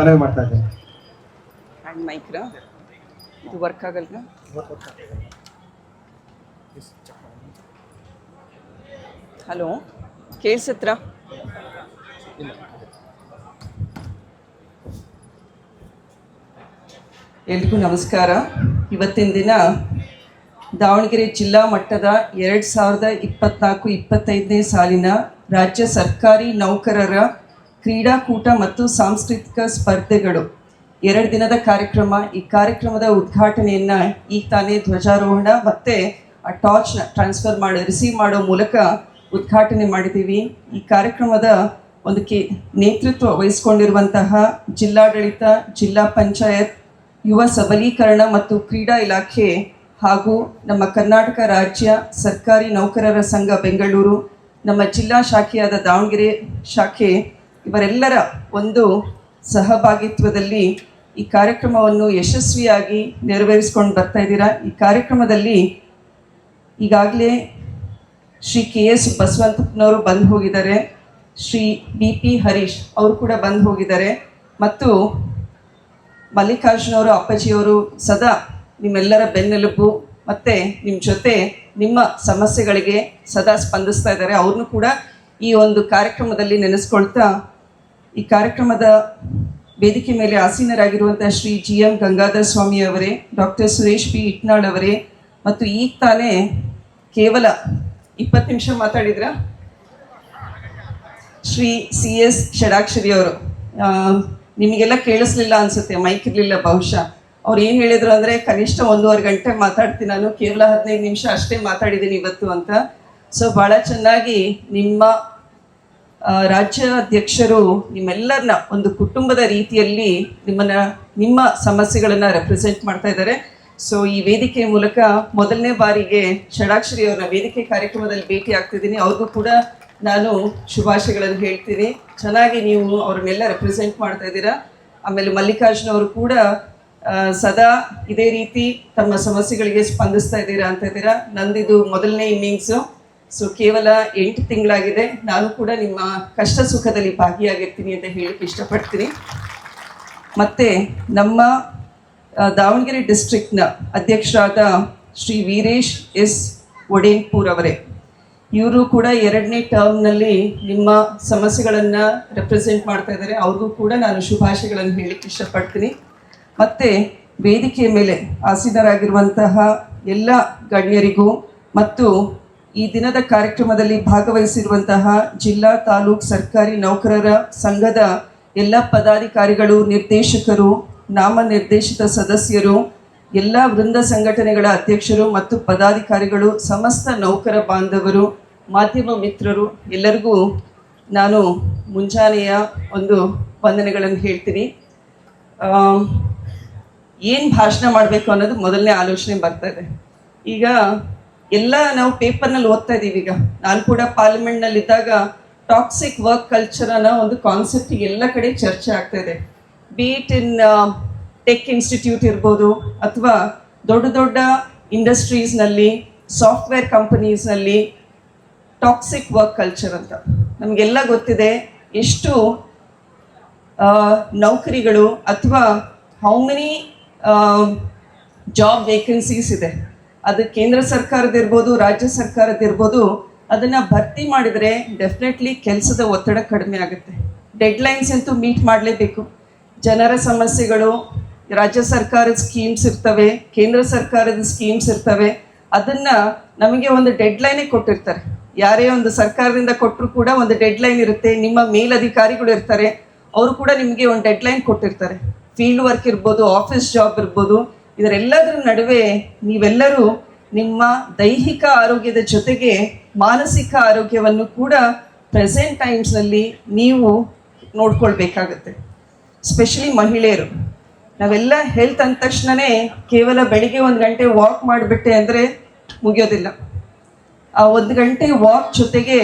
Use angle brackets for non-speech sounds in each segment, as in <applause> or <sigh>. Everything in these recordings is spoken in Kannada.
ಮನವಿ ಮಾಡ್ತಾ ಇದ್ದೇನೆ. ಇದು ವರ್ಕ್ ಹಲೋ ಕೇಳಿಸತ್ರ ಎಲ್ರಿಗೂ ನಮಸ್ಕಾರ. ಇವತ್ತಿನ ದಿನ ದಾವಣಗೆರೆ ಜಿಲ್ಲಾ ಮಟ್ಟದ ಎರಡು ಸಾವಿರದ ಇಪ್ಪತ್ನಾಲ್ಕು, ಇಪ್ಪತ್ತೈದನೇ ಸಾಲಿನ ರಾಜ್ಯ ಸರ್ಕಾರಿ ನೌಕರರ ಕ್ರೀಡಾಕೂಟ ಮತ್ತು ಸಾಂಸ್ಕೃತಿಕ ಸ್ಪರ್ಧೆಗಳು. ಎರಡು ದಿನದ ಕಾರ್ಯಕ್ರಮ. ಈ ಕಾರ್ಯಕ್ರಮದ ಉದ್ಘಾಟನೆಯನ್ನ ಈಗ ತಾನೇ ಧ್ವಜಾರೋಹಣ ಮತ್ತೆ ಆ ಟಾರ್ಚ್ನ ಟ್ರಾನ್ಸ್ಫರ್ ಮಾಡಿ ರಿಸೀವ್ ಮಾಡೋ ಮೂಲಕ ಉದ್ಘಾಟನೆ ಮಾಡಿದ್ದೀವಿ. ಈ ಕಾರ್ಯಕ್ರಮದ ಒಂದು ಕೆ, ನೇತೃತ್ವ ವಹಿಸಿಕೊಂಡಿರುವಂತಹ ಜಿಲ್ಲಾಡಳಿತ, ಜಿಲ್ಲಾ ಪಂಚಾಯತ್, ಯುವ ಸಬಲೀಕರಣ ಮತ್ತು ಕ್ರೀಡಾ ಇಲಾಖೆ ಹಾಗೂ ನಮ್ಮ ಕರ್ನಾಟಕ ರಾಜ್ಯ ಸರ್ಕಾರಿ ನೌಕರರ ಸಂಘ ಬೆಂಗಳೂರು, ನಮ್ಮ ಜಿಲ್ಲಾ ಶಾಖೆಯಾದ ದಾವಣಗೆರೆ ಶಾಖೆ ಇವರೆಲ್ಲರ ಒಂದು ಸಹಭಾಗಿತ್ವದಲ್ಲಿ ಈ ಕಾರ್ಯಕ್ರಮವನ್ನು ಯಶಸ್ವಿಯಾಗಿ ನೆರವೇರಿಸ್ಕೊಂಡು ಬರ್ತಾ ಇದ್ದೀರಾ? ಈ ಕಾರ್ಯಕ್ರಮದಲ್ಲಿ ಈಗಾಗಲೇ ಶ್ರೀ ಕೆ ಎಸ್ ಬಸವಂತಪ್ಪನವರು ಬಂದು ಹೋಗಿದ್ದಾರೆ. ಶ್ರೀ ಬಿ ಪಿ ಹರೀಶ್ ಅವರು ಕೂಡ ಬಂದು ಹೋಗಿದ್ದಾರೆ. ಮತ್ತು ಮಲ್ಲಿಕಾರ್ಜುನವರು, ಅಪ್ಪಾಜಿಯವರು ಸದಾ ನಿಮ್ಮೆಲ್ಲರ ಬೆನ್ನೆಲುಬು ಮತ್ತು ನಿಮ್ಮ ಜೊತೆ ನಿಮ್ಮ ಸಮಸ್ಯೆಗಳಿಗೆ ಸದಾ ಸ್ಪಂದಿಸ್ತಾ ಇದ್ದಾರೆ. ಅವ್ರನ್ನೂ ಕೂಡ ಈ ಒಂದು ಕಾರ್ಯಕ್ರಮದಲ್ಲಿ ನೆನೆಸ್ಕೊಳ್ತಾ ಈ ಕಾರ್ಯಕ್ರಮದ ವೇದಿಕೆ ಮೇಲೆ ಆಸೀನರಾಗಿರುವಂತಹ ಶ್ರೀ ಜಿ ಎಂ ಗಂಗಾಧರ್ ಸ್ವಾಮಿ ಅವರೇ, ಡಾಕ್ಟರ್ ಸುರೇಶ್ ಪಿ ಇಟ್ನಾಳ್ ಅವರೇ, ಮತ್ತು ಈಗ ತಾನೇ ಕೇವಲ ಇಪ್ಪತ್ತು ನಿಮಿಷ ಮಾತಾಡಿದ್ರ? ಶ್ರೀ ಸಿ ಎಸ್ ಷಡಾಕ್ಷರಿ ಅವರು ನಿಮಗೆಲ್ಲ ಕೇಳಿಸ್ಲಿಲ್ಲ ಅನ್ಸುತ್ತೆ, ಮೈಕ್ ಇರಲಿಲ್ಲ ಬಹುಶಃ. ಅವ್ರು ಏನು ಹೇಳಿದ್ರು ಅಂದರೆ, ಕನಿಷ್ಠ ಒಂದೂವರೆ ಗಂಟೆ ಮಾತಾಡ್ತೀನಿ ನಾನು, ಕೇವಲ ಹದಿನೈದು ನಿಮಿಷ ಅಷ್ಟೇ ಮಾತಾಡಿದ್ದೀನಿ ಇವತ್ತು ಅಂತ. ಸೊ ಭಾಳ ಚೆನ್ನಾಗಿ ನಿಮ್ಮ ರಾಜ್ಯಾಧ್ಯಕ್ಷರು ನಿಮ್ಮೆಲ್ಲರನ್ನ ಒಂದು ಕುಟುಂಬದ ರೀತಿಯಲ್ಲಿ ನಿಮ್ಮನ್ನ, ನಿಮ್ಮ ಸಮಸ್ಯೆಗಳನ್ನು ರೆಪ್ರೆಸೆಂಟ್ ಮಾಡ್ತಾ ಇದ್ದಾರೆ. ಸೊ ಈ ವೇದಿಕೆ ಮೂಲಕ ಮೊದಲನೇ ಬಾರಿಗೆ ಷಡಾಕ್ಷರಿ ಅವರ ವೇದಿಕೆ ಕಾರ್ಯಕ್ರಮದಲ್ಲಿ ಭೇಟಿ ಆಗ್ತಿದ್ದೀನಿ. ಅವ್ರಿಗೂ ಕೂಡ ನಾನು ಶುಭಾಶಯಗಳನ್ನು ಹೇಳ್ತೀನಿ. ಚೆನ್ನಾಗಿ ನೀವು ಅವ್ರನ್ನೆಲ್ಲ ರೆಪ್ರೆಸೆಂಟ್ ಮಾಡ್ತಾ ಇದ್ದೀರಾ. ಆಮೇಲೆ ಮಲ್ಲಿಕಾರ್ಜುನ ಅವರು ಕೂಡ ಸದಾ ಇದೇ ರೀತಿ ತಮ್ಮ ಸಮಸ್ಯೆಗಳಿಗೆ ಸ್ಪಂದಿಸ್ತಾ ಇದ್ದೀರಾ ಅಂತ ಇದ್ದೀರಾ. ನಂದಿದು ಮೊದಲನೇ ಇನ್ನಿಂಗ್ಸು. ಸೊ ಕೇವಲ ಎಂಟು ತಿಂಗಳಾಗಿದೆ. ನಾನು ಕೂಡ ನಿಮ್ಮ ಕಷ್ಟ ಸುಖದಲ್ಲಿ ಭಾಗಿಯಾಗಿರ್ತೀನಿ ಅಂತ ಹೇಳಕ್ಕೆ ಇಷ್ಟಪಡ್ತೀನಿ. ಮತ್ತು ನಮ್ಮ ದಾವಣಗೆರೆ ಡಿಸ್ಟ್ರಿಕ್ಟ್ನ ಅಧ್ಯಕ್ಷರಾದ ಶ್ರೀ ವೀರೇಶ್ ಎಸ್. ಒಡೇನ್ಪುರ್ ಅವರೇ. ಇವರು ಕೂಡ ಎರಡನೇ ಟರ್ಮ್ನಲ್ಲಿ ನಿಮ್ಮ ಸಮಸ್ಯೆಗಳನ್ನು ರೆಪ್ರೆಸೆಂಟ್ ಮಾಡ್ತಾ ಇದ್ದಾರೆ. ಅವ್ರಿಗೂ ಕೂಡ ನಾನು ಶುಭಾಶಯಗಳನ್ನು ಹೇಳಕ್ಕೆ ಇಷ್ಟಪಡ್ತೀನಿ. ಮತ್ತು ವೇದಿಕೆಯ ಮೇಲೆ ಆಸೀನರಾಗಿರುವಂತಹ ಎಲ್ಲ ಗಣ್ಯರಿಗೂ ಮತ್ತು ಈ ದಿನದ ಕಾರ್ಯಕ್ರಮದಲ್ಲಿ ಭಾಗವಹಿಸಿರುವಂತಹ ಜಿಲ್ಲಾ ತಾಲೂಕ್ ಸರ್ಕಾರಿ ನೌಕರರ ಸಂಘದ ಎಲ್ಲ ಪದಾಧಿಕಾರಿಗಳು, ನಿರ್ದೇಶಕರು, ನಾಮನಿರ್ದೇಶಿತ ಸದಸ್ಯರು, ಎಲ್ಲ ವೃಂದ ಸಂಘಟನೆಗಳ ಅಧ್ಯಕ್ಷರು ಮತ್ತು ಪದಾಧಿಕಾರಿಗಳು, ಸಮಸ್ತ ನೌಕರ ಬಾಂಧವರು, ಮಾಧ್ಯಮ ಮಿತ್ರರು, ಎಲ್ಲರಿಗೂ ನಾನು ಮುಂಜಾನೆಯ ಒಂದು ವಂದನೆಗಳನ್ನು ಹೇಳ್ತೀನಿ. ಏನು ಭಾಷಣ ಮಾಡಬೇಕು ಅನ್ನೋದು ಮೊದಲನೇ ಆಲೋಚನೆ ಬರ್ತಾ ಇದೆ. ಈಗ ಎಲ್ಲ ನಾವು ಪೇಪರ್ನಲ್ಲಿ ಓದ್ತಾ ಇದ್ದೀವಿ ಈಗ. ನಾನು ಕೂಡ ಪಾರ್ಲಿಮೆಂಟ್ನಲ್ಲಿ ಇದ್ದಾಗ ಟಾಕ್ಸಿಕ್ ವರ್ಕ್ ಕಲ್ಚರ್ ಅನ್ನೋ ಒಂದು ಕಾನ್ಸೆಪ್ಟ್ ಎಲ್ಲ ಕಡೆ ಚರ್ಚೆ ಆಗ್ತಾ ಇದೆ. ಬೀಟ್ ಇನ್ ಟೆಕ್ ಇನ್ಸ್ಟಿಟ್ಯೂಟ್ ಇರ್ಬೋದು ಅಥವಾ ದೊಡ್ಡ ದೊಡ್ಡ ಇಂಡಸ್ಟ್ರೀಸ್ನಲ್ಲಿ ಸಾಫ್ಟ್ವೇರ್ ಕಂಪನೀಸ್ನಲ್ಲಿ ಟಾಕ್ಸಿಕ್ ವರ್ಕ್ ಕಲ್ಚರ್ ಅಂತ. ನಮಗೆಲ್ಲ ಗೊತ್ತಿದೆ ಎಷ್ಟು ನೌಕರಿಗಳು ಅಥವಾ ಹೌ ಮೆನಿ ಜಾಬ್ ವೇಕೆನ್ಸೀಸ್ ಇದೆ. ಅದು ಕೇಂದ್ರ ಸರ್ಕಾರದಿರ್ಬೋದು ರಾಜ್ಯ ಸರ್ಕಾರದಿರ್ಬೋದು ಅದನ್ನು ಭರ್ತಿ ಮಾಡಿದರೆ ಡೆಫಿನೆಟ್ಲಿ ಕೆಲಸದ ಒತ್ತಡ ಕಡಿಮೆ ಆಗುತ್ತೆ. ಡೆಡ್ಲೈನ್ಸ್ ಅಂತೂ ಮೀಟ್ ಮಾಡಲೇಬೇಕು. ಜನರ ಸಮಸ್ಯೆಗಳು, ರಾಜ್ಯ ಸರ್ಕಾರದ ಸ್ಕೀಮ್ಸ್ ಇರ್ತವೆ, ಕೇಂದ್ರ ಸರ್ಕಾರದ ಸ್ಕೀಮ್ಸ್ ಇರ್ತವೆ, ಅದನ್ನ ನಮಗೆ ಒಂದು ಡೆಡ್ಲೈನೇ ಕೊಟ್ಟಿರ್ತಾರೆ. ಯಾರೇ ಒಂದು ಸರ್ಕಾರದಿಂದ ಕೊಟ್ಟರು ಕೂಡ ಒಂದು ಡೆಡ್ಲೈನ್ ಇರುತ್ತೆ, ನಿಮ್ಮ ಮೇಲಧಿಕಾರಿಗಳು ಇರ್ತಾರೆ, ಅವರು ಕೂಡ ನಿಮಗೆ ಒಂದು ಡೆಡ್ಲೈನ್ ಕೊಟ್ಟಿರ್ತಾರೆ. ಫೀಲ್ಡ್ ವರ್ಕ್ ಇರ್ಬೋದು ಆಫೀಸ್ ಜಾಬ್ ಇರ್ಬೋದು ಇದರೆಲ್ಲದರ ನಡುವೆ ನೀವೆಲ್ಲರೂ ನಿಮ್ಮ ದೈಹಿಕ ಆರೋಗ್ಯದ ಜೊತೆಗೆ ಮಾನಸಿಕ ಆರೋಗ್ಯವನ್ನು ಕೂಡ ಪ್ರೆಸೆಂಟ್ ಟೈಮ್ಸ್ನಲ್ಲಿ ನೀವು ನೋಡ್ಕೊಳ್ಬೇಕಾಗತ್ತೆ. ಸ್ಪೆಷಲಿ ಮಹಿಳೆಯರು. ನಾವೆಲ್ಲ ಹೆಲ್ತ್ ಅಂದ ತಕ್ಷಣನೇ ಕೇವಲ ಬೆಳಿಗ್ಗೆ ಒಂದು ಗಂಟೆ ವಾಕ್ ಮಾಡಿಬಿಟ್ಟೆ ಅಂದರೆ ಮುಗಿಯೋದಿಲ್ಲ. ಆ ಒಂದು ಗಂಟೆ ವಾಕ್ ಜೊತೆಗೆ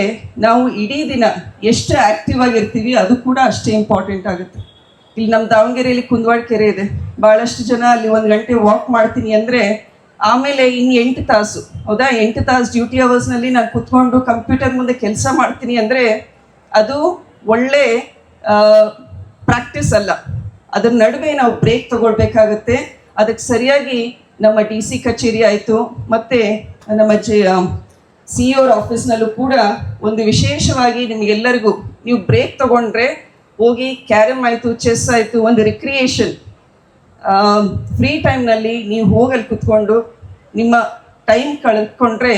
ನಾವು ಇಡೀ ದಿನ ಎಷ್ಟು ಆ್ಯಕ್ಟಿವ್ ಆಗಿರ್ತೀವಿ ಅದು ಕೂಡ ಅಷ್ಟೇ ಇಂಪಾರ್ಟೆಂಟ್ ಆಗುತ್ತೆ. ಇಲ್ಲಿ ನಮ್ಮ ದಾವಣಗೆರೆಯಲ್ಲಿ ಕುಂದವಾಡ ಕೆರೆ ಇದೆ. ಭಾಳಷ್ಟು ಜನ ಅಲ್ಲಿ ಒಂದು ಗಂಟೆ ವಾಕ್ ಮಾಡ್ತೀನಿ ಅಂದರೆ ಆಮೇಲೆ ಇನ್ನು ಎಂಟು ತಾಸು, ಹೌದಾ? ಎಂಟು ತಾಸು ಡ್ಯೂಟಿ ಅವರ್ಸ್ನಲ್ಲಿ ನಾನು ಕುತ್ಕೊಂಡು ಕಂಪ್ಯೂಟರ್ ಮುಂದೆ ಕೆಲಸ ಮಾಡ್ತೀನಿ ಅಂದರೆ ಅದು ಒಳ್ಳೆ ಪ್ರಾಕ್ಟೀಸ್ ಅಲ್ಲ. ಅದ್ರ ನಡುವೆ ನಾವು ಬ್ರೇಕ್ ತಗೊಳ್ಬೇಕಾಗತ್ತೆ. ಅದಕ್ಕೆ ಸರಿಯಾಗಿ ನಮ್ಮ ಡಿ ಸಿ ಕಚೇರಿ ಆಯಿತು. ಮತ್ತು ನಮ್ಮ ಜೆ ಸಿ ಅವ್ರ ಆಫೀಸ್ನಲ್ಲೂ ಕೂಡ ಒಂದು ವಿಶೇಷವಾಗಿ ನಿಮಗೆಲ್ಲರಿಗೂ ನೀವು ಬ್ರೇಕ್ ತಗೊಂಡ್ರೆ ಹೋಗಿ ಕ್ಯಾರಮ್ ಆಯಿತು, ಚೆಸ್ ಆಯಿತು, ಒಂದು ರಿಕ್ರಿಯೇಷನ್ ಫ್ರೀ ಟೈಮ್ನಲ್ಲಿ ನೀವು ಹೋಗಲ್ಲಿ ಕುತ್ಕೊಂಡು ನಿಮ್ಮ ಟೈಮ್ ಕಳೆದುಕೊಂಡ್ರೆ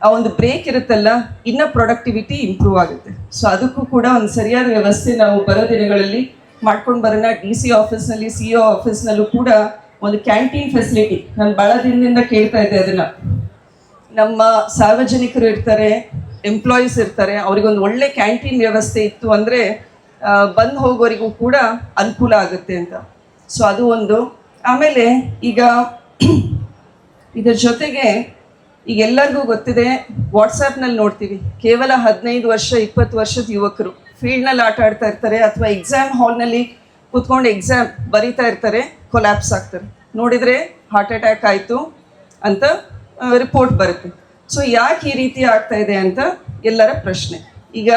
ಆ ಒಂದು ಬ್ರೇಕ್ ಇರುತ್ತಲ್ಲ, ಇನ್ನೂ ಪ್ರೊಡಕ್ಟಿವಿಟಿ ಇಂಪ್ರೂವ್ ಆಗುತ್ತೆ. ಸೊ ಅದಕ್ಕೂ ಕೂಡ ಒಂದು ಸರಿಯಾದ ವ್ಯವಸ್ಥೆ ನಾವು ಬರೋ ದಿನಗಳಲ್ಲಿ ಮಾಡ್ಕೊಂಡು ಬರೋಣ. ಡಿ ಸಿ ಆಫೀಸ್ನಲ್ಲಿ ಸಿ ಒ ಆಫೀಸ್ನಲ್ಲೂ ಕೂಡ ಒಂದು ಕ್ಯಾಂಟೀನ್ ಫೆಸಿಲಿಟಿ ನಾನು ಭಾಳ ದಿನದಿಂದ ಕೇಳ್ತಾ ಇದ್ದೆ ಅದನ್ನು. ನಮ್ಮ ಸಾರ್ವಜನಿಕರು ಇರ್ತಾರೆ ಎಂಪ್ಲಾಯೀಸ್ ಇರ್ತಾರೆ, ಅವ್ರಿಗೊಂದು ಒಳ್ಳೆ ಕ್ಯಾಂಟೀನ್ ವ್ಯವಸ್ಥೆ ಇತ್ತು ಅಂದರೆ ಬಂದು ಹೋಗೋರಿಗೂ ಕೂಡ ಅನುಕೂಲ ಆಗುತ್ತೆ ಅಂತ. ಸೊ ಅದು ಒಂದು. ಆಮೇಲೆ ಈಗ <clears throat> ಇದರ ಜೊತೆಗೆ ಈಗ ಎಲ್ಲರಿಗೂ ಗೊತ್ತಿದೆ ವಾಟ್ಸಾಪ್ನಲ್ಲಿ ನೋಡ್ತೀವಿ. ಕೇವಲ ಹದಿನೈದು ವರ್ಷ, ಇಪ್ಪತ್ತು ವರ್ಷದ ಯುವಕರು ಫೀಲ್ಡ್ನಲ್ಲಿ ಆಟ ಆಡ್ತಾ ಇರ್ತಾರೆ ಅಥವಾ ಎಕ್ಸಾಮ್ ಹಾಲ್ನಲ್ಲಿ ಕೂತ್ಕೊಂಡು ಎಕ್ಸಾಮ್ ಬರಿತಾ ಇರ್ತಾರೆ ಕೊಲ್ಯಾಪ್ಸ್ ಆಗ್ತಾರೆ. ನೋಡಿದರೆ ಹಾರ್ಟ್ ಅಟ್ಯಾಕ್ ಆಯಿತು ಅಂತ ರಿಪೋರ್ಟ್ ಬರುತ್ತೆ. ಸೊ ಯಾಕೆ ಈ ರೀತಿ ಆಗ್ತಾ ಇದೆ ಅಂತ ಎಲ್ಲರ ಪ್ರಶ್ನೆ. ಈಗ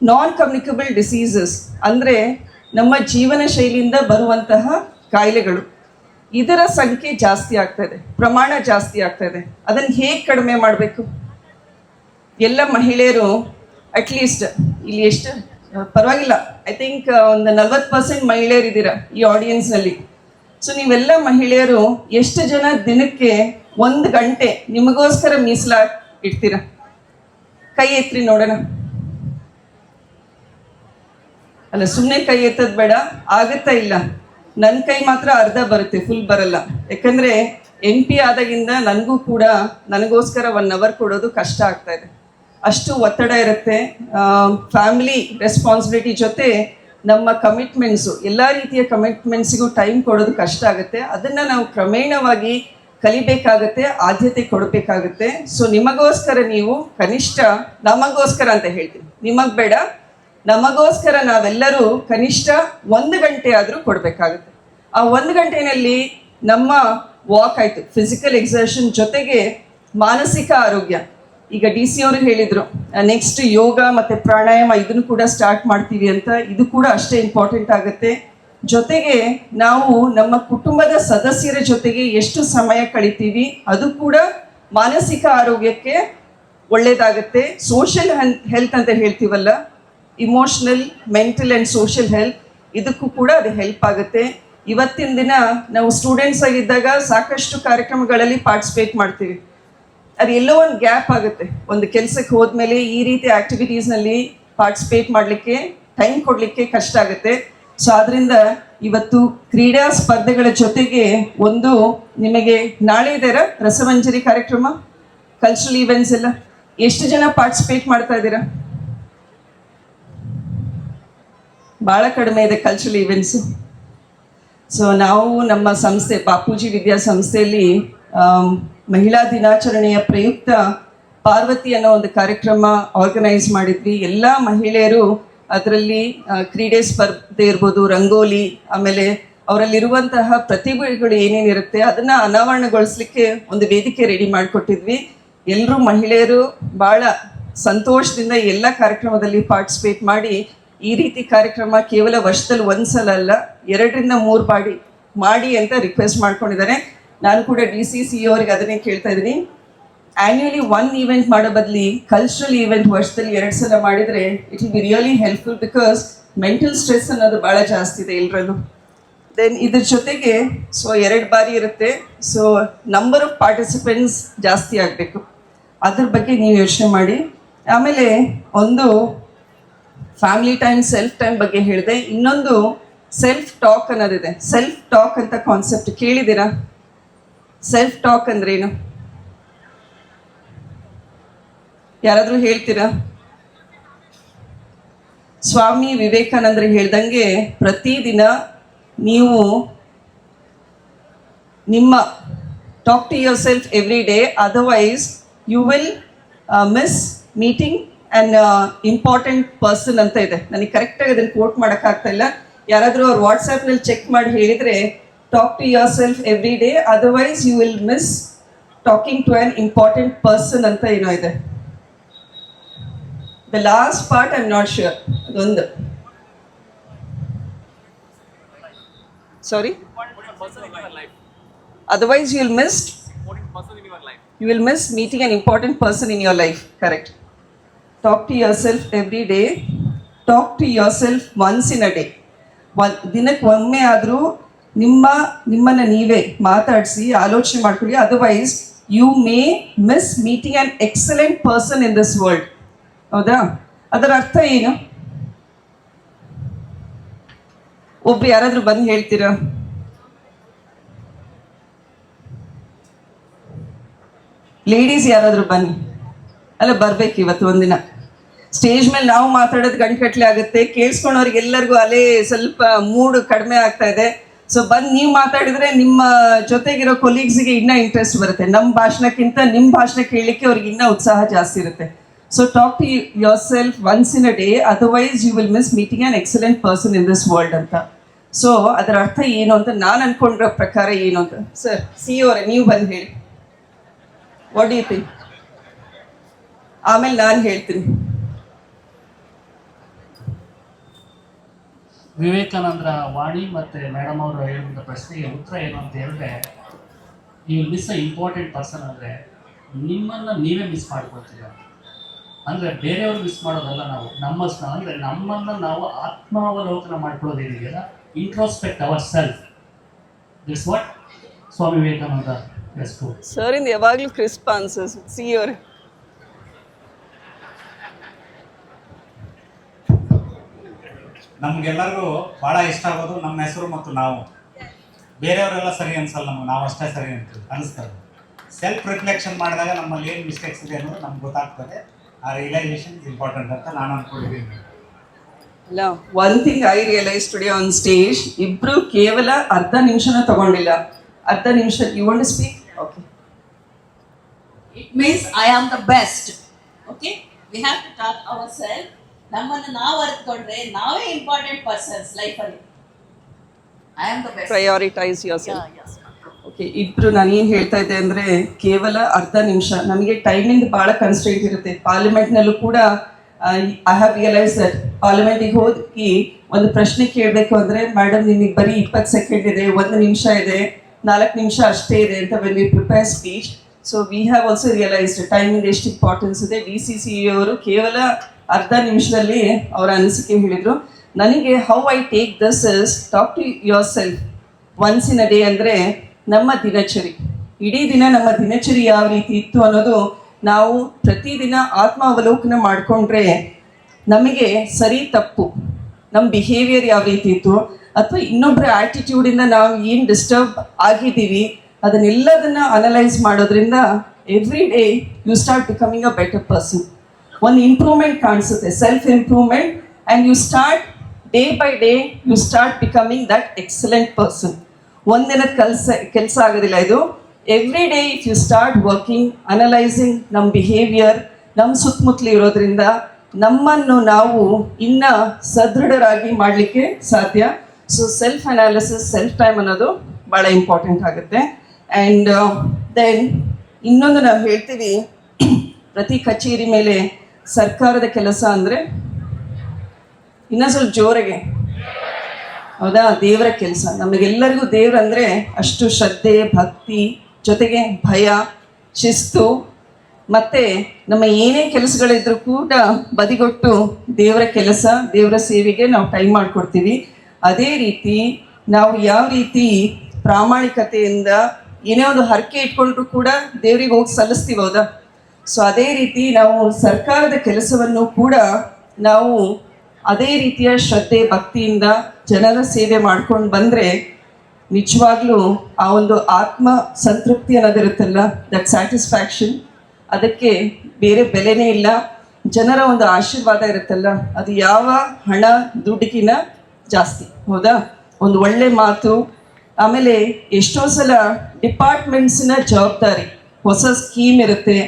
ನಾನ್ ಕಮ್ಯುನಿಕಬಲ್ ಡಿಸೀಸಸ್ ಅಂದರೆ ನಮ್ಮ ಜೀವನ ಶೈಲಿಯಿಂದ ಬರುವಂತಹ ಕಾಯಿಲೆಗಳು. ಇದರ ಸಂಖ್ಯೆ ಜಾಸ್ತಿ ಆಗ್ತಾ ಇದೆ, ಪ್ರಮಾಣ ಜಾಸ್ತಿ ಆಗ್ತಾ ಇದೆ. ಅದನ್ನು ಹೇಗೆ ಕಡಿಮೆ ಮಾಡಬೇಕು? ಎಲ್ಲ ಮಹಿಳೆಯರು ಅಟ್ಲೀಸ್ಟ್ ಇಲ್ಲಿ ಎಷ್ಟು? ಪರವಾಗಿಲ್ಲ. ಐ ಥಿಂಕ್ ಒಂದು ನಲ್ವತ್ತು ಪರ್ಸೆಂಟ್ ಮಹಿಳೆಯರಿದ್ದೀರ ಈ ಆಡಿಯನ್ಸ್ನಲ್ಲಿ ಸೊ ನೀವೆಲ್ಲ ಮಹಿಳೆಯರು ಎಷ್ಟು ಜನ ದಿನಕ್ಕೆ ಒಂದು ಗಂಟೆ ನಿಮಗೋಸ್ಕರ ಮೀಸಲಾ ಇಡ್ತೀರ? ಕೈ ಎತ್ರಿ ನೋಡೋಣ. ಅಲ್ಲ ಸುಮ್ಮನೆ ಕೈ ಎತ್ತದ್ ಬೇಡ. ಆಗತ್ತಾ ಇಲ್ಲ. ನನ್ನ ಕೈ ಮಾತ್ರ ಅರ್ಧ ಬರುತ್ತೆ ಫುಲ್ ಬರಲ್ಲ. ಯಾಕಂದ್ರೆ ಎಂ ಪಿ ಆದಾಗಿಂದ ನನಗೂ ಕೂಡ ನನಗೋಸ್ಕರ ಒನ್ ಅವರ್ ಕೊಡೋದು ಕಷ್ಟ ಆಗ್ತಾ ಇದೆ. ಅಷ್ಟು ಒತ್ತಡ ಇರುತ್ತೆ. ಫ್ಯಾಮಿಲಿ ರೆಸ್ಪಾನ್ಸಿಬಿಲಿಟಿ ಜೊತೆ ನಮ್ಮ ಕಮಿಟ್ಮೆಂಟ್ಸು ಎಲ್ಲ ರೀತಿಯ ಕಮಿಟ್ಮೆಂಟ್ಸಿಗೂ ಟೈಮ್ ಕೊಡೋದು ಕಷ್ಟ ಆಗುತ್ತೆ. ಅದನ್ನು ನಾವು ಕ್ರಮೇಣವಾಗಿ ಕಲಿಬೇಕಾಗತ್ತೆ, ಆದ್ಯತೆ ಕೊಡಬೇಕಾಗುತ್ತೆ. ಸೊ ನಿಮಗೋಸ್ಕರ ನೀವು ಕನಿಷ್ಠ ನಮಗೋಸ್ಕರ ಅಂತ ಹೇಳ್ತೀನಿ. ನಿಮಗೆ ಬೇಡ ನಮಗೋಸ್ಕರ ನಾವೆಲ್ಲರೂ ಕನಿಷ್ಠ ಒಂದು ಗಂಟೆ ಆದರೂ ಕೊಡಬೇಕಾಗುತ್ತೆ. ಆ ಒಂದು ಗಂಟೆನಲ್ಲಿ ನಮ್ಮ ವಾಕ್ ಆಯಿತು. ಫಿಸಿಕಲ್ ಎಕ್ಸರ್ಷನ್ ಜೊತೆಗೆ ಮಾನಸಿಕ ಆರೋಗ್ಯ. ಈಗ ಡಿ ಸಿ ಅವರು ಹೇಳಿದರು ನೆಕ್ಸ್ಟ್ ಯೋಗ ಮತ್ತು ಪ್ರಾಣಾಯಾಮ ಇದನ್ನು ಕೂಡ ಸ್ಟಾರ್ಟ್ ಮಾಡ್ತೀವಿ ಅಂತ. ಇದು ಕೂಡ ಅಷ್ಟೇ ಇಂಪಾರ್ಟೆಂಟ್ ಆಗುತ್ತೆ. ಜೊತೆಗೆ ನಾವು ನಮ್ಮ ಕುಟುಂಬದ ಸದಸ್ಯರ ಜೊತೆಗೆ ಎಷ್ಟು ಸಮಯ ಕಳಿತೀವಿ, ಅದು ಕೂಡ ಮಾನಸಿಕ ಆರೋಗ್ಯಕ್ಕೆ ಒಳ್ಳೆಯದಾಗುತ್ತೆ ಸೋಷಿಯಲ್ ಹೆಲ್ತ್ ಅಂತ ಹೇಳ್ತೀವಲ್ಲ emotional mental and social health ಇದಕ್ಕೂ ಕೂಡ ಅದು ಹೆಲ್ಪ್ ಆಗುತ್ತೆ. ಇವತ್ತಿನ ದಿನ ನಾವು ಸ್ಟೂಡೆಂಟ್ಸ್ ಆಗಿದ್ದಾಗ ಸಾಕಷ್ಟು ಕಾರ್ಯಕ್ರಮಗಳಲ್ಲಿ ಪಾರ್ಟಿಸಿಪೇಟ್ ಮಾಡ್ತೀವಿ. ಅದು ಎಲ್ಲೋ ಒಂದು ಗ್ಯಾಪ್ ಆಗುತ್ತೆ. ಒಂದು ಕೆಲಸಕ್ಕೆ ಹೋದ್ಮೇಲೆ ಈ ರೀತಿ ಆಕ್ಟಿವಿಟೀಸ್ನಲ್ಲಿ ಪಾರ್ಟಿಸಿಪೇಟ್ ಮಾಡಲಿಕ್ಕೆ ಟೈಮ್ ಕೊಡಲಿಕ್ಕೆ ಕಷ್ಟ ಆಗುತ್ತೆ. ಸೊ ಅದರಿಂದ ಇವತ್ತು ಕ್ರೀಡಾ ಸ್ಪರ್ಧೆಗಳ ಜೊತೆಗೆ ಒಂದು ನಿಮಗೆ ನಾಳೆ ಇದೆ ರಸಮಂಜರಿ ಕಾರ್ಯಕ್ರಮ ಕಲ್ಚರಲ್ ಈವೆಂಟ್ಸ್ ಎಲ್ಲ. ಎಷ್ಟು ಜನ ಪಾರ್ಟಿಸಿಪೇಟ್ ಮಾಡ್ತಾ ಇದ್ದೀರಾ? ಭಾಳ ಕಡಿಮೆ ಇದೆ ಕಲ್ಚರಲ್ ಈವೆಂಟ್ಸು ಸೊ ನಾವು ನಮ್ಮ ಸಂಸ್ಥೆ, ಬಾಪೂಜಿ ವಿದ್ಯಾಸಂಸ್ಥೆಯಲ್ಲಿ ಸಂಸ್ಥೆಯಲ್ಲಿ ಮಹಿಳಾ ದಿನಾಚರಣೆಯ ಪ್ರಯುಕ್ತ ಪಾರ್ವತಿ ಅನ್ನೋ ಒಂದು ಕಾರ್ಯಕ್ರಮ ಆರ್ಗನೈಸ್ ಮಾಡಿದ್ವಿ. ಎಲ್ಲ ಮಹಿಳೆಯರು ಅದರಲ್ಲಿ ಕ್ರೀಡೆ ಸ್ಪರ್ಧೆ ಇರ್ಬೋದು, ರಂಗೋಲಿ, ಆಮೇಲೆ ಅವರಲ್ಲಿರುವಂತಹ ಪ್ರತಿಭೆಗಳು ಏನೇನಿರುತ್ತೆ ಅದನ್ನು ಅನಾವರಣಗೊಳಿಸ್ಲಿಕ್ಕೆ ಒಂದು ವೇದಿಕೆ ರೆಡಿ ಮಾಡಿಕೊಟ್ಟಿದ್ವಿ. ಎಲ್ಲರೂ ಮಹಿಳೆಯರು ಭಾಳ ಸಂತೋಷದಿಂದ ಎಲ್ಲ ಕಾರ್ಯಕ್ರಮದಲ್ಲಿ ಪಾರ್ಟಿಸಿಪೇಟ್ ಮಾಡಿ ಈ ರೀತಿ ಕಾರ್ಯಕ್ರಮ ಕೇವಲ ವರ್ಷದಲ್ಲಿ ಒಂದ್ಸಲ ಅಲ್ಲ, ಎರಡರಿಂದ ಮೂರು ಬಾಡಿ ಮಾಡಿ ಅಂತ ರಿಕ್ವೆಸ್ಟ್ ಮಾಡ್ಕೊಂಡಿದ್ದಾರೆ. ನಾನು ಕೂಡ ಡಿ ಸಿ ಸಿ ಅವ್ರಿಗೆ ಅದನ್ನೇ ಕೇಳ್ತಾ ಇದ್ದೀನಿ. ಆನ್ಯುವಲಿ ಒನ್ ಈವೆಂಟ್ ಮಾಡೋ ಬದಲಿ ಕಲ್ಚರಲ್ ಈವೆಂಟ್ ವರ್ಷದಲ್ಲಿ ಎರಡು ಸಲ ಮಾಡಿದರೆ it will be really helpful because mental stress ಅನ್ನೋದು ಭಾಳ ಜಾಸ್ತಿ ಇದೆ ಎಲ್ಲರಲ್ಲೂ ದೆನ್ ಇದ್ರ ಜೊತೆಗೆ ಸೊ ಎರಡು ಬಾರಿ ಇರುತ್ತೆ. ಸೊ ನಂಬರ್ ಆಫ್ ಪಾರ್ಟಿಸಿಪೆಂಟ್ಸ್ ಜಾಸ್ತಿ ಆಗಬೇಕು. ಅದ್ರ ಬಗ್ಗೆ ನೀವು ಯೋಚನೆ ಮಾಡಿ. ಆಮೇಲೆ ಒಂದು ಫ್ಯಾಮಿಲಿ ಟೈಮ್ ಸೆಲ್ಫ್ ಟೈಮ್ ಬಗ್ಗೆ ಹೇಳಿದೆ. ಇನ್ನೊಂದು ಸೆಲ್ಫ್ ಟಾಕ್ ಅನ್ನೋದಿದೆ. ಸೆಲ್ಫ್ ಟಾಕ್ ಅಂತ ಕಾನ್ಸೆಪ್ಟ್ ಕೇಳಿದ್ದೀರಾ? ಸೆಲ್ಫ್ ಟಾಕ್ ಅಂದ್ರೇನು? ಯಾರಾದರೂ ಹೇಳ್ತೀರಾ? ಸ್ವಾಮಿ ವಿವೇಕಾನಂದರು ಹೇಳ್ದಂಗೆ ಪ್ರತಿದಿನ ನೀವು ನಿಮ್ಮ talk to yourself every day otherwise you will miss meeting and important person ಅಂತ ಇದೆ. ನನಗೆ ಕರೆಕ್ಟಾಗಿ ಅದನ್ನು ಕೋಟ್ ಮಾಡೋಕ್ಕಾಗ್ತಾ ಇಲ್ಲ. ಯಾರಾದರೂ ಅವ್ರು ವಾಟ್ಸಪ್ನಲ್ಲಿ ಚೆಕ್ ಮಾಡಿ ಹೇಳಿದರೆ talk to yourself every day otherwise you will miss talking to an important person ಅಂತ ಏನೋ ಇದೆ. The last part I am not sure ಅದೊಂದು ಸಾರಿ otherwise you will miss you will miss important person in person life your life to talk self every day talk to to self once in a day one ದಿನಕ್ಕೆ ಒಮ್ಮೆ ಆದರೂ ನಿಮ್ಮ, ನಿಮ್ಮನ್ನು ನೀವೇ ಮಾತಾಡಿಸಿ, ಆಲೋಚನೆ ಮಾಡ್ಕೊಳ್ಳಿ. Otherwise you may miss meeting an excellent person in this world ಹೌದಾ? ಅದರ ಅರ್ಥ ಏನು? ಒಬ್ರು ಯಾರಾದರೂ ಬಂದು ಹೇಳ್ತೀರಾ? ಲೇಡೀಸ್ ಯಾರಾದರೂ ಬನ್ನಿ. ಅಲ್ಲ, ಬರ್ಬೇಕು ಇವತ್ತು ಒಂದಿನ. ಸ್ಟೇಜ್ ಮೇಲೆ ನಾವು ಮಾತಾಡೋದು ಗಂಟೆಗಟ್ಟಲೆ ಆಗುತ್ತೆ. ಕೇಳಿಸ್ಕೊಂಡವ್ರಿಗೆ ಎಲ್ಲರಿಗೂ ಸ್ವಲ್ಪ ಮೂಡ್ ಕಡಿಮೆ ಆಗ್ತಾ ಇದೆ. ಸೊ ಬಂದು ನೀವು ಮಾತಾಡಿದ್ರೆ ನಿಮ್ಮ ಜೊತೆಗಿರೋ ಕೊಲೀಗ್ಸ್ಗೆ ಇನ್ನೂ ಇಂಟ್ರೆಸ್ಟ್ ಬರುತ್ತೆ. ನಮ್ಮ ಭಾಷಣಕ್ಕಿಂತ ನಿಮ್ಮ ಭಾಷಣ ಕೇಳಲಿಕ್ಕೆ ಅವ್ರಿಗೆ ಇನ್ನೂ ಉತ್ಸಾಹ ಜಾಸ್ತಿ ಇರುತ್ತೆ. So talk to yourself once in a day otherwise you will miss meeting an excellent person in this world ಅಂತ. ಸೊ ಅದರ ಅರ್ಥ ಏನು ಅಂತ ನಾನು ಅನ್ಕೊಂಡಿರೋ ಪ್ರಕಾರ ಏನು ಅಂತ. ಸರ್ ಸಿ ಅವರೇ, ನೀವು ಬಂದು ಹೇಳಿ. ವಾಟ್ ಯು ಥಿಂಕ್ ಆಮೇಲೆ ನಾನು ಹೇಳ್ತೀನಿ. ವಿವೇಕಾನಂದರ ವಾಣಿ ಮತ್ತು ಮೇಡಮ್ ಅವರು ಹೇಳಿದ ಪ್ರಶ್ನೆಗೆ ಉತ್ತರ ಏನು ಅಂತ ಹೇಳಿದ್ರೆ ನೀವು ಮಿಸ್ ಅ ಇಂಪಾರ್ಟೆಂಟ್ ಪರ್ಸನ್ ಅಂದರೆ ನಿಮ್ಮನ್ನು ನೀವೇ ಮಿಸ್ ಮಾಡ್ಕೊಳ್ತೀರ? ಅಂದರೆ ಬೇರೆಯವ್ರು ಮಿಸ್ ಮಾಡೋದಲ್ಲ ನಾವು ನಮ್ಮ ಅಂದರೆ ನಮ್ಮನ್ನು ನಾವು ಆತ್ಮಾವಲೋಕನ ಮಾಡ್ಕೊಳ್ಳೋದೇನಿದೆಯಲ್ಲ introspect our self this what Swami Vivekananda ಎಷ್ಟು ಸರ್ ಇಂದು ಯಾವಾಗಲೂ ಕ್ರಿಸ್ಪಾನ್ಸಸ್ ಸಿ ಅವ್ರೆ ನಮ್ಗೆಲ್ಲರಿಗೂ ಬಹಳ ಇಷ್ಟ ಆಗೋದು ನಮ್ಮ ಹೆಸರು ಮತ್ತು ನಾವು. ಬೇರೆಯವರೆಲ್ಲ ಸರಿ ಅನ್ಸಲ್ಲ ನಮ್ಗೆ, ನಾವು ಅಷ್ಟೇ ಸರಿ ಅಂತ ಅನಿಸ್ತದೆ ಸೆಲ್ಫ್ ರಿಫ್ಲೆಕ್ಷನ್ ಮಾಡಿದಾಗ ನಮ್ಮಲ್ಲಿ ಏನು ಮಿಸ್ಟೇಕ್ಸ್ ಇದೆ ಅನ್ನೋದು ನಮ್ಗೆ ಗೊತ್ತಾಗ್ತದೆ. ಆ ರಿಯಲೈಸೇಷನ್ ಇಂಪಾರ್ಟೆಂಟ್ ಅಂತ ನಾನು ಅಂದ್ಕೊಂಡಿದ್ದೀನಿ ಇಲ್ಲ one thing I realise today on stage ಇಬ್ರು ಕೇವಲ ಅರ್ಧ ನಿಮಿಷನ ತಗೊಂಡಿಲ್ಲ. ಅರ್ಧ ನಿಮಿಷ you want speak okay it means I am the best okay we have to talk our ourselves. ನಮ್ಮನ್ನು ನಾವು ಅರ್ಥಕೊಂಡ್ರೆ ನಾವೇ ಇಂಪಾರ್ಟೆಂಟ್ ಪರ್ಸನ್ಸ್ ಲೈಫಲ್ಲಿ I am the best prioritise yourself okay ಇಬ್ರು ನಾನು ಏನು ಹೇಳ್ತಾ ಇದ್ದೆ ಅಂದ್ರೆ ಕೇವಲ ಅರ್ಧ ನಿಮಿಷ. ನಮಗೆ ಟೈಮಿಂದ ಭಾಳ ಕನ್ಸ್ಟೆಂಟ್ ಇರುತ್ತೆ. ಪಾರ್ಲಿಮೆಂಟ್ನಲ್ಲೂ ಕೂಡ ಐ ಹ್ಯಾವ್ ರಿಯಲೈಸ್ ದಟ್ ಪಾರ್ಲಿಮೆಂಟಿಗೆ ಹೋಗಿ ಒಂದು ಪ್ರಶ್ನೆ ಕೇಳಬೇಕು ಅಂದರೆ ಮೇಡಮ್ ನಿಮಗೆ ಬರೀ ಇಪ್ಪತ್ತು ಸೆಕೆಂಡ್ ಇದೆ ಒಂದು ನಿಮಿಷ ಇದೆ ನಾಲ್ಕು ನಿಮಿಷ ಅಷ್ಟೇ ಇದೆ ಅಂತ when we prepare speech so we have also realised ಟೈಮಿಂದ ಎಷ್ಟು ಇಂಪಾರ್ಟೆನ್ಸ್ ಇದೆ. ಡಿ ಸಿ ಸಿ ಅವರು ಕೇವಲ ಅರ್ಧ ನಿಮಿಷದಲ್ಲಿ ಅವರ ಅನಿಸಿಕೆ ಹೇಳಿದರು. ನನಗೆ how I take this is talk to yourself once in a day ಅಂದರೆ ನಮ್ಮ ದಿನಚರಿ. ಇಡೀ ದಿನ ನಮ್ಮ ದಿನಚರಿ ಯಾವ ರೀತಿ ಇತ್ತು ಅನ್ನೋದು ನಾವು ಪ್ರತಿದಿನ ಆತ್ಮ ಅವಲೋಕನ ಮಾಡಿಕೊಂಡ್ರೆ ನಮಗೆ ಸರಿ ತಪ್ಪು. ನಮ್ಮ ಬಿಹೇವಿಯರ್ ಯಾವ ರೀತಿ ಇತ್ತು? ಅಥವಾ ಇನ್ನೊಬ್ಬರ ಆ್ಯಟಿಟ್ಯೂಡಿಂದ ನಾವು ಏನು ಡಿಸ್ಟರ್ಬ್ ಆಗಿದ್ದೀವಿ? ಅದನ್ನೆಲ್ಲದನ್ನು ಅನಲೈಸ್ ಮಾಡೋದ್ರಿಂದ every day you start becoming a better person ಒಂದು ಇಂಪ್ರೂವ್ಮೆಂಟ್ ಕಾಣಿಸುತ್ತೆ self improvement and you start day by day you start becoming that excellent person ಒಂದಿನದ ಕೆಲಸ ಕೆಲಸ ಆಗೋದಿಲ್ಲ ಇದು. Every day if you start working analysing ನಮ್ಮ ಬಿಹೇವಿಯರ್ ನಮ್ಮ ಸುತ್ತಮುತ್ತಲು ಇರೋದ್ರಿಂದ ನಮ್ಮನ್ನು ನಾವು ಇನ್ನ ಸದೃಢರಾಗಿ ಮಾಡಲಿಕ್ಕೆ ಸಾಧ್ಯ. So self analysis self time ಅನ್ನೋದು ಭಾಳ ಇಂಪಾರ್ಟೆಂಟ್ ಆಗುತ್ತೆ. ಆ್ಯಂಡ್ ದೆನ್ ಇನ್ನೊಂದು ನಾವು ಹೇಳ್ತೀವಿ, <clears throat> ಪ್ರತಿ ಕಚೇರಿ ಮೇಲೆ ಸರ್ಕಾರದ ಕೆಲಸ ಅಂದರೆ ಇನ್ನೂ ಸ್ವಲ್ಪ ಜೋರಿಗೆ. ಹೌದಾ? ದೇವರ ಕೆಲಸ. ನಮಗೆಲ್ಲರಿಗೂ ದೇವ್ರಂದ್ರೆ ಅಷ್ಟು ಶ್ರದ್ಧೆ, ಭಕ್ತಿ, ಜೊತೆಗೆ ಭಯ, ಶಿಸ್ತು. ಮತ್ತೆ ನಮ್ಮ ಏನೇ ಕೆಲಸಗಳಿದ್ರು ಕೂಡ ಬದಿಗೊಟ್ಟು ದೇವರ ಕೆಲಸ, ದೇವರ ಸೇವೆಗೆ ನಾವು ಟೈಮ್ ಮಾಡಿಕೊಡ್ತೀವಿ. ಅದೇ ರೀತಿ ನಾವು ಯಾವ ರೀತಿ ಪ್ರಾಮಾಣಿಕತೆಯಿಂದ ಏನೇ ಒಂದು ಹರಕೆ ಇಟ್ಕೊಂಡ್ರು ಕೂಡ ದೇವರಿಗೆ ಹೋಗಿ ಸಲ್ಲಿಸ್ತೀವಿ, ಹೌದಾ? ಸೊ ಅದೇ ರೀತಿ ನಾವು ಸರ್ಕಾರದ ಕೆಲಸವನ್ನು ಕೂಡ ನಾವು ಅದೇ ರೀತಿಯ ಶ್ರದ್ಧೆ, ಭಕ್ತಿಯಿಂದ ಜನರ ಸೇವೆ ಮಾಡ್ಕೊಂಡು ಬಂದರೆ ನಿಜವಾಗ್ಲೂ ಆ ಒಂದು ಆತ್ಮ ಸಂತೃಪ್ತಿ ಅನ್ನೋದಿರುತ್ತಲ್ಲ ದಟ್ ಸ್ಯಾಟಿಸ್ಫ್ಯಾಕ್ಷನ್ ಅದಕ್ಕೆ ಬೇರೆ ಬೆಲೆನೇ ಇಲ್ಲ. ಜನರ ಒಂದು ಆಶೀರ್ವಾದ ಇರುತ್ತಲ್ಲ, ಅದು ಯಾವ ಹಣ, ದುಡ್ಡಿಗಿನ ಜಾಸ್ತಿ. ಹೌದಾ? ಒಂದು ಒಳ್ಳೆ ಮಾತು. ಆಮೇಲೆ ಎಷ್ಟೋ ಸಲ ಡಿಪಾರ್ಟ್ಮೆಂಟ್ಸಿನ ಜವಾಬ್ದಾರಿ. ಹೊಸ ಸ್ಕೀಮ್ ಇರುತ್ತೆ,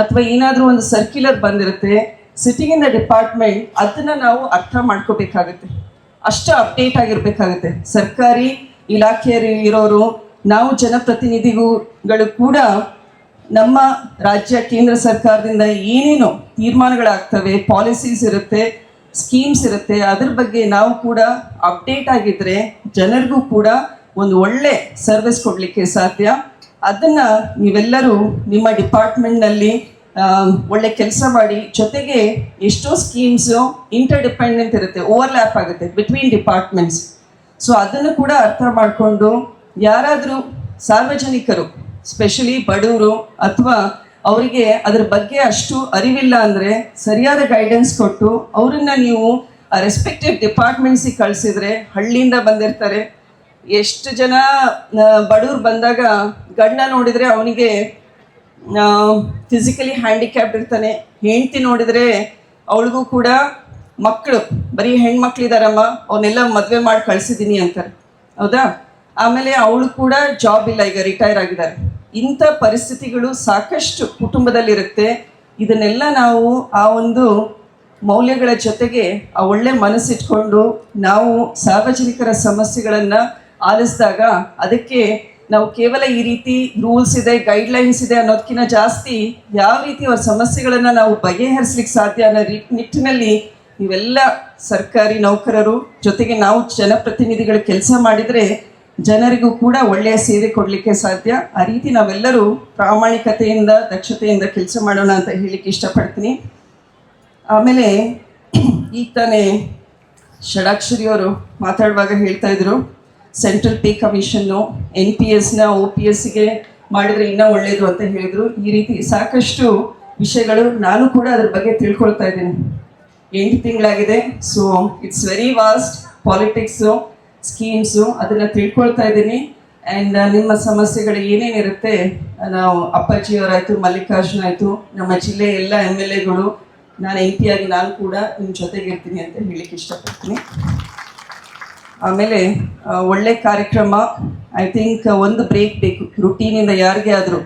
ಅಥವಾ ಏನಾದರೂ ಒಂದು ಸರ್ಕ್ಯುಲರ್ ಬಂದಿರುತ್ತೆ ಸಿಟಿಂಗ್ ಡಿಪಾರ್ಟ್ಮೆಂಟ್ ಅದನ್ನು ನಾವು ಅರ್ಥ ಮಾಡ್ಕೋಬೇಕಾಗುತ್ತೆ. ಅಷ್ಟು ಅಪ್ಡೇಟ್ ಆಗಿರಬೇಕಾಗುತ್ತೆ. ಸರ್ಕಾರಿ ಇಲಾಖೆಯಲ್ಲಿ ಇರೋರು, ನಾವು ಜನಪ್ರತಿನಿಧಿಗಳು ಕೂಡ ನಮ್ಮ ರಾಜ್ಯ, ಕೇಂದ್ರ ಸರ್ಕಾರದಿಂದ ಏನೇನು ತೀರ್ಮಾನಗಳಾಗ್ತವೆ ಪಾಲಿಸೀಸ್ ಇರುತ್ತೆ ಸ್ಕೀಮ್ಸ್ ಇರುತ್ತೆ, ಅದ್ರ ಬಗ್ಗೆ ನಾವು ಕೂಡ ಅಪ್ಡೇಟ್ ಆಗಿದ್ರೆ ಜನರಿಗೂ ಕೂಡ ಒಂದು ಒಳ್ಳೆ ಸರ್ವಿಸ್ ಕೊಡಲಿಕ್ಕೆ ಸಾಧ್ಯ. ಅದನ್ನ ನೀವೆಲ್ಲರೂ ನಿಮ್ಮ ಡಿಪಾರ್ಟ್ಮೆಂಟ್ನಲ್ಲಿ ಒಳ್ಳೆ ಕೆಲಸ ಮಾಡಿ, ಜೊತೆಗೆ ಎಷ್ಟೋ ಸ್ಕೀಮ್ಸು ಇಂಟರ್ ಡಿಪೆಂಡೆಂಟ್ ಇರುತ್ತೆ ಓವರ್ಲ್ಯಾಪ್ ಆಗುತ್ತೆ ಬಿಟ್ವೀನ್ ಡಿಪಾರ್ಟ್ಮೆಂಟ್ಸ್ ಸೊ ಅದನ್ನು ಕೂಡ ಅರ್ಥ ಮಾಡಿಕೊಂಡು ಯಾರಾದರೂ ಸಾರ್ವಜನಿಕರು ಸ್ಪೆಷಲಿ ಬಡವರು ಅಥವಾ ಅವರಿಗೆ ಅದರ ಬಗ್ಗೆ ಅಷ್ಟು ಅರಿವಿಲ್ಲ ಅಂದರೆ ಸರಿಯಾದ ಗೈಡೆನ್ಸ್ ಕೊಟ್ಟು ಅವರನ್ನ ನೀವು ರೆಸ್ಪೆಕ್ಟಿವ್ ಡಿಪಾರ್ಟ್ಮೆಂಟ್ಸಿಗೆ ಕಳಿಸಿದ್ರೆ, ಹಳ್ಳಿಯಿಂದ ಬಂದಿರ್ತಾರೆ ಎಷ್ಟು ಜನ ಬಡವ್ರು ಬಂದಾಗ ಗಂಡ ನೋಡಿದರೆ ಅವನಿಗೆ ಫಿಸಿಕಲಿ ಹ್ಯಾಂಡಿಕ್ಯಾಪ್ಡ್ ಇರ್ತಾನೆ. ಹೆಂಡತಿ ನೋಡಿದರೆ ಅವಳಿಗೂ ಕೂಡ ಮಕ್ಕಳು ಬರೀ ಹೆಣ್ಮಕ್ಳಿದಾರಮ್ಮ, ಅವನ್ನೆಲ್ಲ ಮದುವೆ ಮಾಡಿ ಕಳಿಸಿದ್ದೀನಿ ಅಂತಾರೆ. ಹೌದಾ? ಆಮೇಲೆ ಅವಳು ಕೂಡ ಜಾಬ್ ಇಲ್ಲ, ಈಗ ರಿಟೈರ್ ಆಗಿದ್ದಾರೆ. ಇಂಥ ಪರಿಸ್ಥಿತಿಗಳು ಸಾಕಷ್ಟು ಕುಟುಂಬದಲ್ಲಿರುತ್ತೆ. ಇದನ್ನೆಲ್ಲ ನಾವು ಆ ಒಂದು ಮೌಲ್ಯಗಳ ಜೊತೆಗೆ ಆ ಒಳ್ಳೆ ಮನಸ್ಸಿಟ್ಕೊಂಡು ನಾವು ಸಾರ್ವಜನಿಕರ ಸಮಸ್ಯೆಗಳನ್ನು ಆಲಿಸಿದಾಗ ಅದಕ್ಕೆ ನಾವು ಕೇವಲ ಈ ರೀತಿ ರೂಲ್ಸ್ ಇದೆ ಗೈಡ್ಲೈನ್ಸ್ ಇದೆ ಅನ್ನೋದಕ್ಕಿಂತ ಜಾಸ್ತಿ ಯಾವ ರೀತಿ ಅವ್ರ ಸಮಸ್ಯೆಗಳನ್ನು ನಾವು ಬಗೆಹರಿಸ್ಲಿಕ್ಕೆ ಸಾಧ್ಯ ಅನ್ನೋ ರೀ ನಿಟ್ಟಿನಲ್ಲಿ ಇವೆಲ್ಲ ಸರ್ಕಾರಿ ನೌಕರರು, ಜೊತೆಗೆ ನಾವು ಜನಪ್ರತಿನಿಧಿಗಳು ಕೆಲಸ ಮಾಡಿದರೆ ಜನರಿಗೂ ಕೂಡ ಒಳ್ಳೆಯ ಸೇವೆ ಕೊಡಲಿಕ್ಕೆ ಸಾಧ್ಯ. ಆ ರೀತಿ ನಾವೆಲ್ಲರೂ ಪ್ರಾಮಾಣಿಕತೆಯಿಂದ, ದಕ್ಷತೆಯಿಂದ ಕೆಲಸ ಮಾಡೋಣ ಅಂತ ಹೇಳಲಿಕ್ಕೆ ಇಷ್ಟಪಡ್ತೀನಿ. ಆಮೇಲೆ ಈಗ ತಾನೇ ಷಡಾಕ್ಷರಿಯವರು ಮಾತಾಡುವಾಗ ಹೇಳ್ತಾ ಇದ್ರು. Central pay commission, N P ಎಸ್ನ ಒ ಪಿ ಎಸ್ಗೆ ಮಾಡಿದರೆ ಇನ್ನೂ ಒಳ್ಳೆಯದು ಅಂತ ಹೇಳಿದರು. ಈ ರೀತಿ ಸಾಕಷ್ಟು ವಿಷಯಗಳು ನಾನು ಕೂಡ ಅದ್ರ ಬಗ್ಗೆ ತಿಳ್ಕೊಳ್ತಾ ಇದ್ದೀನಿ. ಎಂಟು ತಿಂಗಳಾಗಿದೆ. So it's very vast politics schemes ಅದನ್ನು ತಿಳ್ಕೊಳ್ತಾ ಇದ್ದೀನಿ. ಆ್ಯಂಡ್ ನಿಮ್ಮ ಸಮಸ್ಯೆಗಳು ಏನೇನಿರುತ್ತೆ, ನಾವು ಅಪ್ಪಾಜಿಯವರಾಯಿತು ಮಲ್ಲಿಕಾರ್ಜುನ ಆಯಿತು, ನಮ್ಮ ಜಿಲ್ಲೆಯ ಎಲ್ಲ ಎಂ ಎಲ್ ಎಗಳು, ನಾನು ಎಂ ಆಗಿ ನಾನು ಕೂಡ ನಿಮ್ಮ ಜೊತೆಗಿರ್ತೀನಿ ಅಂತ ಹೇಳಿಕ್ಕೆ ಇಷ್ಟಪಡ್ತೀನಿ. ಆಮೇಲೆ ಒಳ್ಳೆ ಕಾರ್ಯಕ್ರಮ ಐ ಥಿಂಕ್ ಒಂದು ಬ್ರೇಕ್ ಬೇಕು. ರುಟೀನಿಂದ ಯಾರಿಗೆ ಆದರೂ.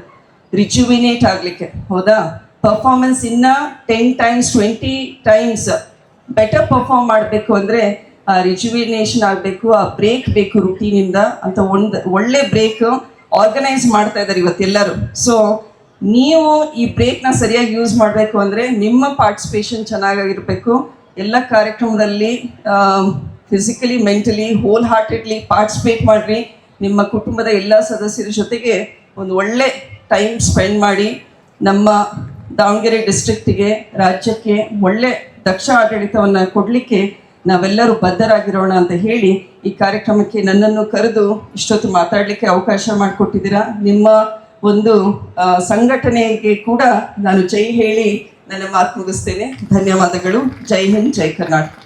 ರಿಜುವಿನೇಟ್ ಆಗಲಿಕ್ಕೆ. ಹೌದಾ? ಪರ್ಫಾರ್ಮೆನ್ಸ್ ಇನ್ನ ten times twenty times better perform ಮಾಡಬೇಕು ಅಂದರೆ, ಆ ರಿಜುವಿನೇಷನ್ ಆಗಬೇಕು, ಆ ಬ್ರೇಕ್ ಬೇಕು ರುಟೀನಿಂದ ಅಂತ ಒಂದು ಒಳ್ಳೆ ಬ್ರೇಕ್ ಆರ್ಗನೈಸ್ ಮಾಡ್ತಾ ಇದ್ದಾರೆ ಇವತ್ತೆಲ್ಲರೂ ಸೊ ನೀವು ಈ ಬ್ರೇಕ್ನ ಸರಿಯಾಗಿ ಯೂಸ್ ಮಾಡಬೇಕು ಅಂದರೆ ನಿಮ್ಮ ಪಾರ್ಟಿಸಿಪೇಷನ್ ಚೆನ್ನಾಗಿರಬೇಕು. ಎಲ್ಲ ಕಾರ್ಯಕ್ರಮದಲ್ಲಿ physically mentally wholeheartedly participate ಮಾಡಿರಿ. ನಿಮ್ಮ ಕುಟುಂಬದ ಎಲ್ಲ ಸದಸ್ಯರ ಜೊತೆಗೆ ಒಂದು ಒಳ್ಳೆ ಟೈಮ್ ಸ್ಪೆಂಡ್ ಮಾಡಿ. ನಮ್ಮ ದಾವಣಗೆರೆ ಡಿಸ್ಟ್ರಿಕ್ಟಿಗೆ ರಾಜ್ಯಕ್ಕೆ ಒಳ್ಳೆ ದಕ್ಷ ಆಡಳಿತವನ್ನು ಕೊಡಲಿಕ್ಕೆ ನಾವೆಲ್ಲರೂ ಬದ್ಧರಾಗಿರೋಣ ಅಂತ ಹೇಳಿ ಈ ಕಾರ್ಯಕ್ರಮಕ್ಕೆ ನನ್ನನ್ನು ಕರೆದು ಇಷ್ಟೊತ್ತು ಮಾತಾಡಲಿಕ್ಕೆ ಅವಕಾಶ ಮಾಡಿಕೊಟ್ಟಿದ್ದೀರಾ. ನಿಮ್ಮ ಒಂದು ಸಂಘಟನೆಗೆ ಕೂಡ ನಾನು ಜೈ ಹೇಳಿ ನನ್ನ ಮಾತು ಮುಗಿಸ್ತೇನೆ. ಧನ್ಯವಾದಗಳು. ಜೈ ಹಿಂದ್, ಜೈ ಕರ್ನಾಟಕ.